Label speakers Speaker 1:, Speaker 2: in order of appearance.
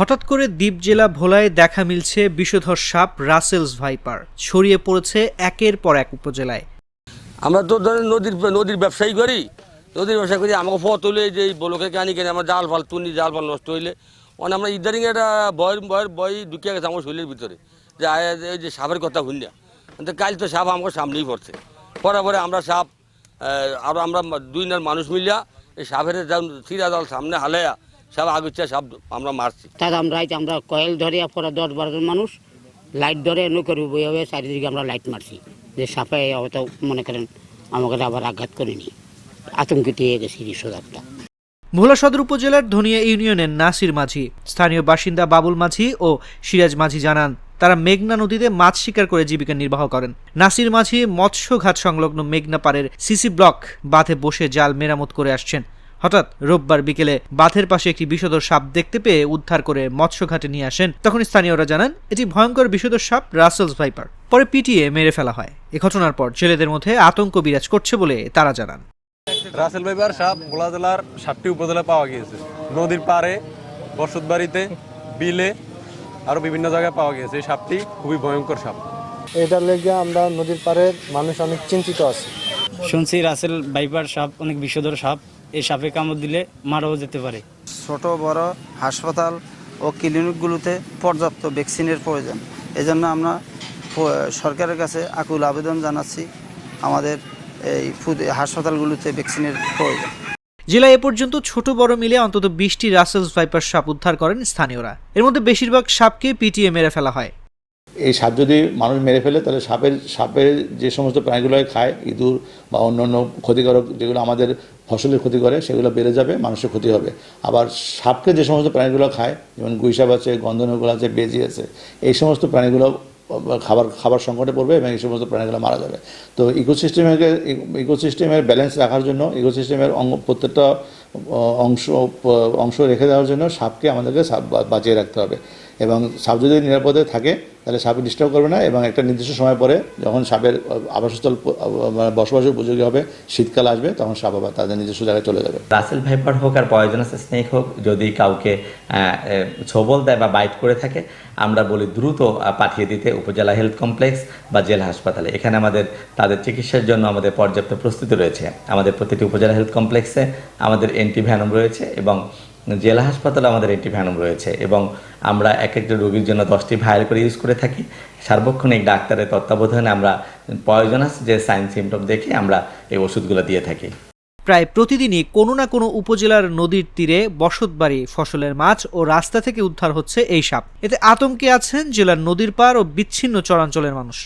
Speaker 1: হঠাৎ করে দ্বীপ জেলা ভোলায় দেখা মিলছে বিষধর সাপ রাসেলস ভাইপার। ছড়িয়ে পড়েছে একের পর এক উপজেলায়।
Speaker 2: আমরা তো ধরেন নদীর নদীর ব্যবসায়ী করি। নদীর ব্যবসা করি, আমাকে ফত হলে যে বলোকে কানি কেনে, আমরা জাল ফাল তুনি জাল ফাল নষ্ট হইলে। মানে আমরা ইদারিং একটা বয়ের বয়ের বই ঢুকিয়ে গেছে আমার শরীরের ভিতরে। যে এই যে সাপের কথা শুনিয়া কিন্তু কাল তো সাপ আমাকে সামনেই পড়ছে। পরে পরে আমরা সাপ আর আমরা দুই নার মানুষ মিলিয়া এই সাপের সিরা জাল সামনে হালাইয়া সাপ আগুচ্ছে সব আমরা মারছি।
Speaker 3: তার আমরা এই যে আমরা কয়েল ধরে পরে দশ বারো জন মানুষ লাইট ধরে এনে করি বই হবে চারিদিকে আমরা লাইট মারছি। যে সাপে হয়তো মনে করেন আমাকে আবার আঘাত করেনি। আতঙ্কিত হয়ে গেছি রিসোদারটা
Speaker 1: ভোলা সদর উপজেলার ধনিয়া ইউনিয়নের নাসির মাঝি স্থানীয় বাসিন্দা বাবুল মাঝি ও সিরাজ মাঝি জানান তারা মেঘনা নদীতে মাছ শিকার করে জীবিকা নির্বাহ করেন। নাসির মাঝি মৎস্য ঘাট সংলগ্ন মেঘনা পাড়ের সিসি ব্লক বাঁধে বসে জাল মেরামত করে আসছেন। হঠাৎ রোববার বিকেলে বাঁধের পাশে একটি বিষধর সাপ দেখতে পেয়ে উদ্ধার করে মৎস্য ঘাটে নিয়ে আসেন। তখন স্থানীয়রা জানান এটি ভয়ঙ্কর বিষধর সাপ রাসেলস ভাইপার। পরে পিটিয়ে মেরে ফেলা হয়। এ ঘটনার পর ছেলেদের মধ্যে আতঙ্ক বিরাজ করছে বলে তারা জানান।
Speaker 4: রাসেল ভাইবার সাপ ভোলা জেলার সাতটি উপজেলা পাওয়া গিয়েছে। নদীর পাড়ে বসতবাড়িতে বিলে আরও বিভিন্ন জায়গায় পাওয়া গিয়েছে। এই সাপটি খুবই ভয়ঙ্কর সাপ।
Speaker 5: এটার লেগে আমরা নদীর পাড়ের মানুষ অনেক চিন্তিত আছি।
Speaker 6: শুনছি রাসেল বাইপার সাপ অনেক বিষধর সাপ। এই সাপে কামড় দিলে মারাও যেতে পারে।
Speaker 7: ছোট বড় হাসপাতাল ও ক্লিনিকগুলোতে পর্যাপ্ত ভ্যাকসিনের প্রয়োজন। এজন্য আমরা সরকারের কাছে আকুল আবেদন জানাচ্ছি আমাদের এই হাসপাতালগুলোতে ভ্যাকসিনের প্রয়োজন।
Speaker 1: জেলায় এ পর্যন্ত ছোট বড় মিলে অন্তত বিশটি রাসেলস ভাইপার সাপ উদ্ধার করেন স্থানীয়রা। এর মধ্যে বেশিরভাগ সাপকে পিটিয়ে মেরে ফেলা হয়।
Speaker 8: এই সাপ যদি মানুষ মেরে ফেলে, তাহলে সাপের সাপের যে সমস্ত প্রাণীগুলো খায়, ইঁদুর বা অন্য অন্য ক্ষতিকারক যেগুলো আমাদের ফসলের ক্ষতি করে, সেগুলো বেড়ে যাবে, মানুষের ক্ষতি হবে। আবার সাপকে যে সমস্ত প্রাণীগুলো খায়, যেমন গুইসাপ আছে, গন্ধনগুলো আছে, বেজি আছে, এই সমস্ত প্রাণীগুলো খাবার খাবার সংকটে পড়বে এবং এই সমস্ত প্রাণীগুলো মারা যাবে। তো ইকোসিস্টেমের ইকোসিস্টেমের ব্যালেন্স রাখার জন্য, ইকোসিস্টেমের অঙ্গ, প্রত্যেকটা অংশ অংশ রেখে দেওয়ার জন্য সাপকে আমাদেরকে বাঁচিয়ে রাখতে হবে। এবং সাপ যদি নিরাপদে থাকে তাহলে সাপ ডিস্টার্ব করবে না এবং একটা নির্দিষ্ট সময় পরে যখন সাপের আবাসস্থল মানে বসবাসের উপযোগী হবে শীতকাল আসবে তখন সাপ আবার তাদের নিজস্ব জায়গায় চলে যাবে।
Speaker 9: রাসেল ভাইপার হোক আর পয়জনাস স্নেক হোক যদি কাউকে আহ, দেয় বা বাইট করে থাকে আমরা বলি দ্রুত পাঠিয়ে দিতে উপজেলা হেলথ কমপ্লেক্স বা জেলা হাসপাতালে। এখানে আমাদের তাদের চিকিৎসার জন্য আমাদের পর্যাপ্ত প্রস্তুতি রয়েছে। আমাদের প্রতিটি উপজেলা হেলথ কমপ্লেক্সে আমাদের এন্টি ভ্যানম রয়েছে এবং জেলা হাসপাতালে আমাদের এন্টি ভ্যানম রয়েছে এবং আমরা এক একটা রোগীর জন্য দশটি ভায়াল করে ইউজ করে থাকি। সার্বক্ষণিক ডাক্তারের তত্ত্বাবধানে আমরা পয়জনাস যে সাইন সিমটম দেখে আমরা এই ওষুধগুলো দিয়ে থাকি।
Speaker 1: প্রায় প্রতিদিনই কোনো না কোনো উপজেলার নদীর তীরে বসতবাড়ি ফসলের মাছ ও রাস্তা থেকে উদ্ধার হচ্ছে এই সাপ। এতে আতঙ্কে আছেন জেলার নদীর পার ও বিচ্ছিন্ন চরাঞ্চলের মানুষ।